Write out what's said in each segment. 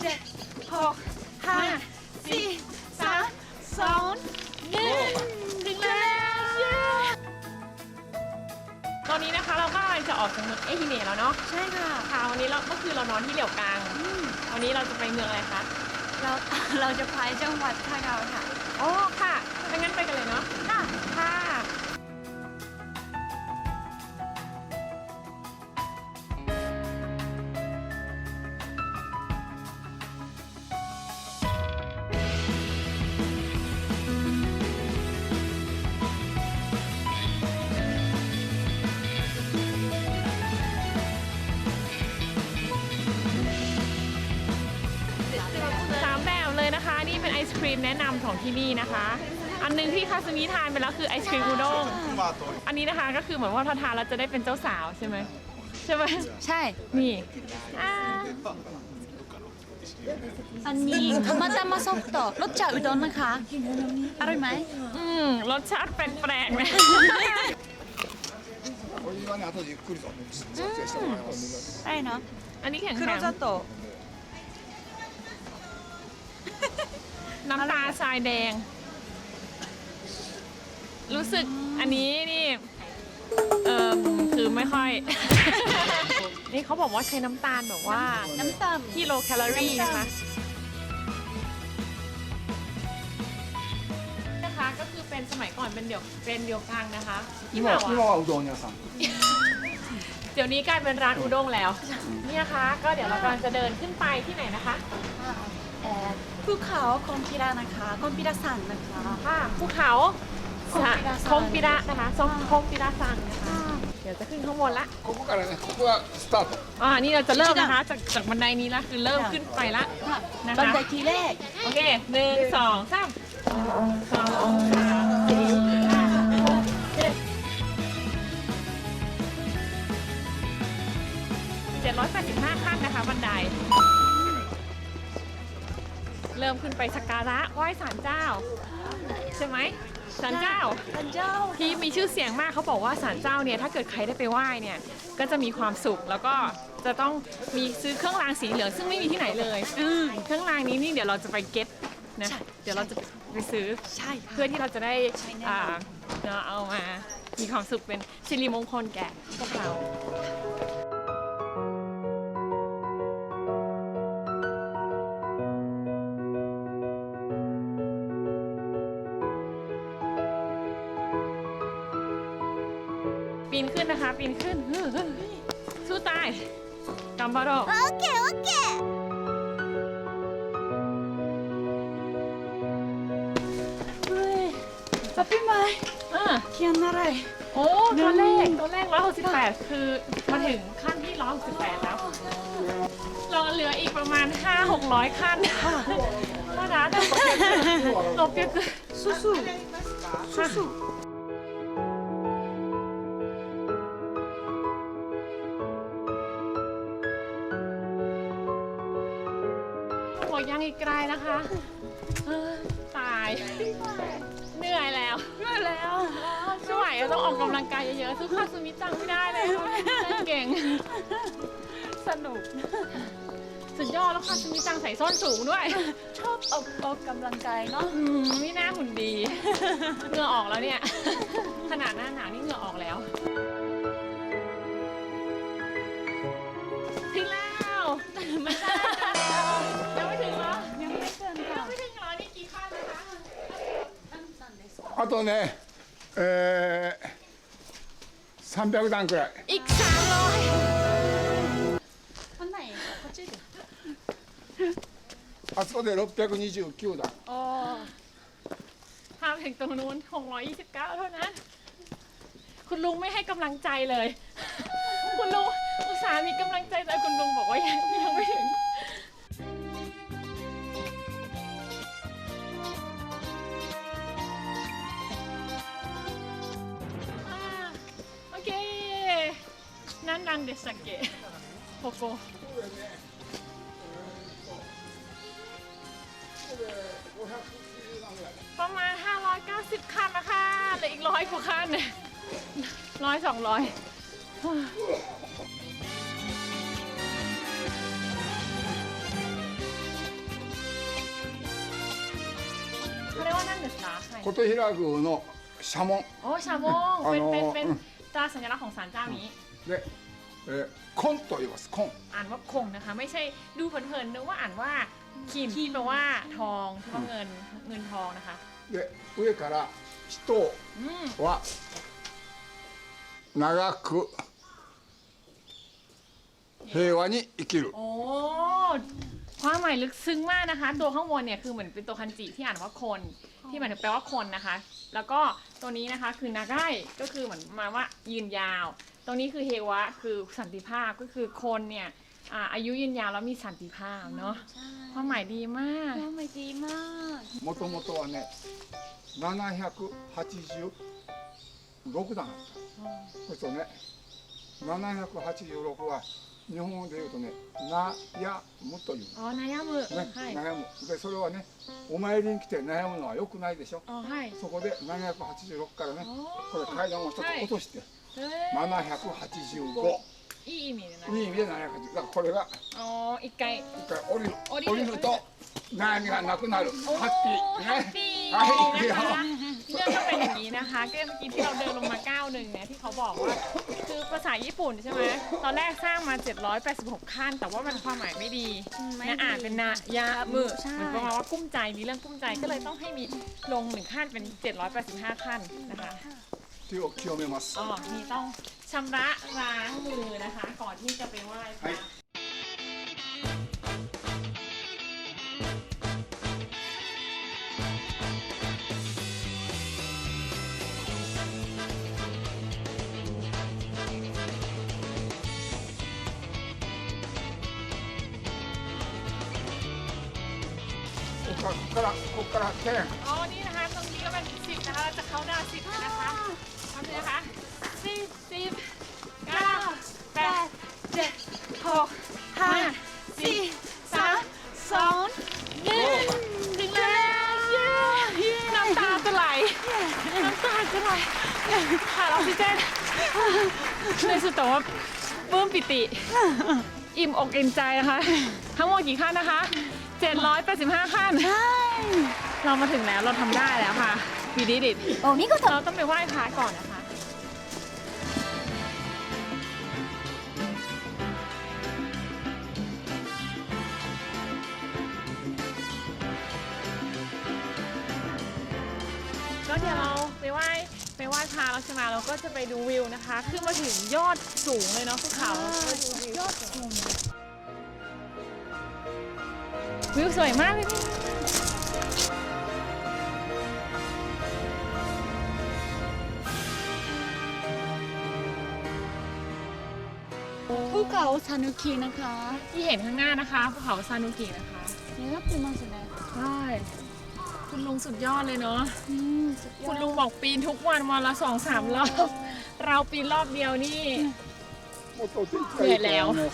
เจ็ดหกห้าสี่สามสองหนึ่งถึงแล้วเย้ตอนนี้นะคะเราก็กำลังจะออกจากเมืองเอฮิเมะแล้วเนาะใช่ค่ะ ค่ะวันนี้เราก็คือเรานอนที่เหลี่ยวกลางวันนี้เราจะไปเมืองอะไรคะเราเราจะไปจังหวัดพะเยาค่ะ อ๋อ รีมแนะนำของที่นี่นะคะ อันหนึงที่คาซูมิทานไปแล้วคือไอศครีมอุด้งอันนี้นะคะก็คือเหมือนว่าพอทานเราจะได้เป็นเจ้าสาวใช่ไหมใช่ไหม ใช่ นี่อ่า อันนี้มาตามาซบต่อรสชาติอุด้งนะคะอร่อยไหม อืมรสชาติแปลกๆนะ お湯はね後でゆっくりと撮影してもらいます。 ได้เนาะ อันนี้แข็ง คือ แข็ เรา ง จะโตะ น้ำตาทรายแดง รู้สึกอันนี้นี่เออคือไม่ค่อย นี่เขาบอกว่าใช้น้ำตาลแบบว่า น้ำตาล ที่โลแคลอรี่นะคะนะคะก็คือเป็นสมัยก่อนเป็นเดี่ยวเป็นเดี่ยวกลางนะคะที่ 今 แบบ は ว่า 今はうどん屋さん。 เดี๋ยวนี้กลายเป็นร้านอุด้งแล้วเนี่ยคะก็เดี๋ยวเรากำลังจะเดินขึ้นไปที่ไหนนะคะ เอ่อ ภูเขาคอนปิระนะคะคอนปิระสันนะคะค่ะภูเขาคองปิระนะคะซองคองปิระสังนะคะเดี๋ยวจะขึ้นข้างบนละここからねここがスタートอ่านี่เราจะเริ่มนะคะจากจากบันไดนี้ละคือเริ่มขึ้นไปละนะบันะไดทีแรกโอเคหนึ่งสองสามสองสามเจ็ดร้อยแปดสิบห้าขั้นนะคะบันได เริ่มขึ้นไปสักการะไหว้ศาลเจ้า ใช่ไหมศาลเจ้าพระเจ้าที่มีชื่อเสียงมากเขาบอกว่าศาลเจ้าเนี่ยถ้าเกิดใครได้ไปไหว้เนี่ยก็จะมีความสุขแล้วก็จะต้องมีซื้อเครื่องรางสีเหลืองซึ่งไม่มีที่ไหนเลยอืมเครื่องรางนี้นี่เดี๋ยวเราจะไปเก็ตนะใช่เดี๋ยวเราจะไปซื้อใช่ค่ะ เพื่อที่เราจะได้ใช่แน่อ่าเนอะเอามามีความสุขเป็นสิริมงคลแก่พวกเรา ป๊าพี่ไม้อ่าเทียนอะไร โอ้ตัวเลขตัวเลข168คือมาถึงขั้นที่168แล้วเราเหลืออีกประมาณ5-600ขั้นมาดาแต่ลบเยอะเกินสู้สู้สู้สู้บอกยังอีกไกลนะคะ กกำลังกายเยอะๆสู้คาซูมิจังไม่ได้เลยเล่นเก่ง สนุก สุดยอดแล้วคาซูมิจังใส่ส้นสูงด้วย ชอบออกออกกำลังกายเนาะ อืมไม่น่าหุ่นดี เหงื่อออกแล้วเนี่ย ขนาดหน้าหนาวนี่เหงื่อออกแล้ว ถึงแล้วไม่ใช่ยังไม่ถึงเหรอ ยังไม่เกิน ยั ค่ะ งไม่ถึงเหรอนี่กี่ขั้นแล้วคะ あとね、えー、 300당 거 야. อีกสามร้อยวันไหนเขาชื่อ 아, 소629 당. อ๋อห้ามถึงตรงนู้น629 เท่านั้น คุณลุงไม่ให้กำลังใจเลย คุณลุงอุตส่าห์มีกำลังใจแต่คุณลุงบอกว่ายังยังไม่ถึง 何なんでしたっけここประมาณ 590ขั้นนะคะแหลืออีกร้อยกว่าคันเนี่ยร้อยสองร้อยこれは何ですか？琴平宮の社紋。お、社紋。เป็นเป็นเป็นตราสัญลักษณ์ของศาลเจ้านี้。で、えー、コンと言いますコン อ่านว่าคงนะคะ ไม่ใช่ดูเผินๆนึกว่าอ่านว่าคิมที่แปลว่าทองที่ว่าเงินเงินทองนะคะ で上から人 อืม は長く平和に生きる โอ้ความหมายลึกซึ้งมากนะคะ ตัวข้างบนเนี่ยคือเหมือนเป็นตัวคันจิที่อ่านว่าคน ที่หมายถึงแปลว่าคนนะคะ แล้วก็ตัวนี้นะคะคือนาไกก็คือเหมือนมาว่ายืนยาว ตรงนี้คือเฮวะคือสันติภาพก็คือคนเนี่ยอ่าอายุยืนยาวแล้วมีสันติภาพเนาะ ใช่ ความหมายดีมาก ความหมายดีมาก もともとはね786段あったそうするとね786は日本語で言うとね「悩む」という อ๋อนายามือ ね、 ใช่ 悩むでそれはねお参りに来て悩むのはよくないでしょ อ๋อใช่ そこで786からね อ๋อ これ階段をちょっと落として、 เฮ้ย 785 いい意味でないい意味で780だからこれが อ๋ออีกไกล 一回降りる降りる降りると悩みがなくなるハッピー แฮปปี้ ねはい行くよ นะคะเรื่องก็เป็นอย่างนี้นะคะก็เมื่อกี้ที่เราเดินลงมาก้าวหนึ่งเนี่ยที่เขาบอกว่า คือภาษาญี่ปุ่นใช่ไหมตอนแรกสร้างมา 786 ขั้น แต่ว่ามันความหมายไม่ดี ไม่ นะ ดี อ่านเป็นนายามือ ใช่ เหมือนประมาณว่ากุ้มใจมีเรื่องกุ้มใจก็เลยต้องให้มีลงหนึ่งขั้นเป็น 785 ขั้นนะคะ ที่อกเคียวเมมัส อ๋อมีต้องชำระล้างมือนะคะ ก่อนที่จะไปไหว้พระุกกระกุกกระแค่อ๋อนี่นะคะ ตรงนี้ก็เป็นสิบนะคะเราจะเข้าดาสิบนะคะทำเลยนะคะสิบสิบเก้าแปดเจ็ดหกห้าสี่สามสองหนึ่งถึงแล้วเย้น้ำตาจะไหลน้ำตาจะไหลขาดออกซิเจนในสุดต่ว่าปลื้มปิติ อิ่มอกอิ่มใจนะคะ ทั้งหมดกี่ขั้นนะคะ 785ขั้น ใช่เรามาถึงแล้วเราทำได้แล้วค่ะวีดีดิโอ้นี่ก็เราต้องไปไหว้พระก่อนนะคะ ก็เดี๋ยวเราไปไหว้ไปไหว้พระแล้วใช่ไหมเราก็จะไปดูวิวนะคะ ขึ้นมาถึงยอดสูงเลยเนาะภูเขายอดสูง วิวสวยมากเลยนี่ ภูเขาซานุคินะคะ ที่เห็นข้างหน้านะคะภูเขาซานุกินะคะ เนี่ยรับเป็นมาสุดเลย ใช่คุณลุงสุดยอดเลยเนาะ อืมสุดยอ คุ ด ณลุงบอกปีนทุกวันวันละสองสามรอบ เราปีนรอบเดียวนี่ もっとお天気がいいからもう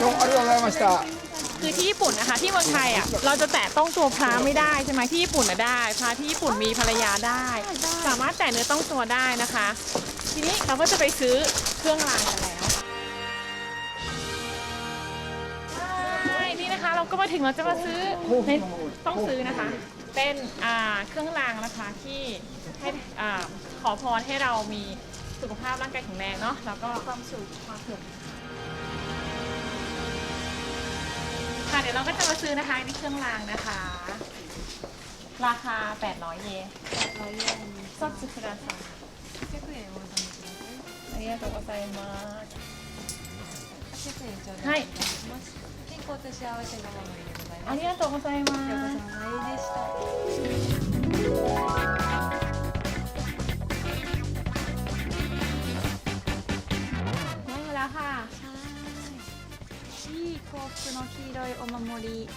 どうもありがとうございまคือที่ญี่ปุ่นนะคะที่เมืองไทยอะเราจะแตะต้องตัวพระไม่ได้ใช่ไหมที่ญี่ปุ่นน่ะได้พระที่ญี่ปุ่นมีภรรยาได้ สามารถแตะเนื้อต้องตัวได้นะคะ ทีนี้เราก็จะไปซื้อเครื่องรางกันแล้วใช่นี่นะคะเราก็มาถึงเราจะมาซื้อในต้องซื้อนะคะ เป็นอ่าเครื่องรางนะคะที่ให้อ่าขอพรให้เรามีสุขภาพร่างกายแข็งแรงเนาะแล้วก็ความสุขความสุข ดี๋ยวเราก็จะมาซื้อนะคะนี่เครื่องรางนะคะ ราคา 800 เยน ร้อยเยน ซอสซุคุระซัง 800円お納めくださいありがとうございます800円頂はい戴いたします健康と幸せのお守りでございますありがとうございまお疲れす様でした 幸福の黄色いお守り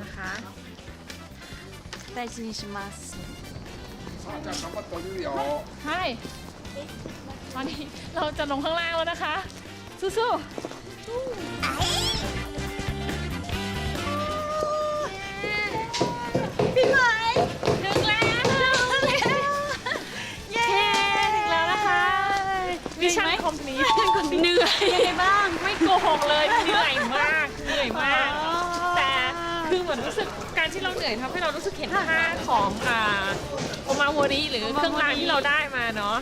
นะคะ 大事にしますさあじゃあ頑張って降りるよ ใช่ตอนนี้เราจะลงข้างล่างแล้วนะคะ สู้ๆพี่ไหมถึงแล้วเย้ถึงแล้วนะคะวิชั่นคอมพลีเหนื่อย ยังไงบ้าง ไม่โกหกเลยเหนื่อย มือนรู้สึกการที่เราเหนื่อยทำให้เรารู้สึกเห็นค่าของอ่าโอมาวริหรือเครื่องรางที่เราได้มาเนาะ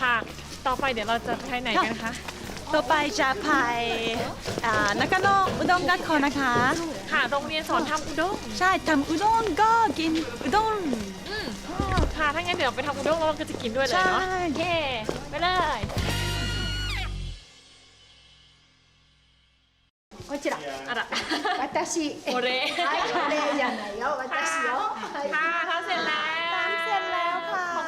ค่ะ ต่อไปเดี๋ยวเราจะไปไหนกันคะ ต่อไปจะไปอ่านากาโนอุด้งกัดคอนะคะ ค่ะโรงเรียนสอนทำอุด้ง ใช่ทำอุด้งก็กินอุด้ง อืมค่ะถ้างั้นเดี๋ยวไปทำอุด้งแล้วเราก็จะกินด้วยเลยเนาะ ใช่ โอเคไปเลยこちら อะระ 私お礼 はい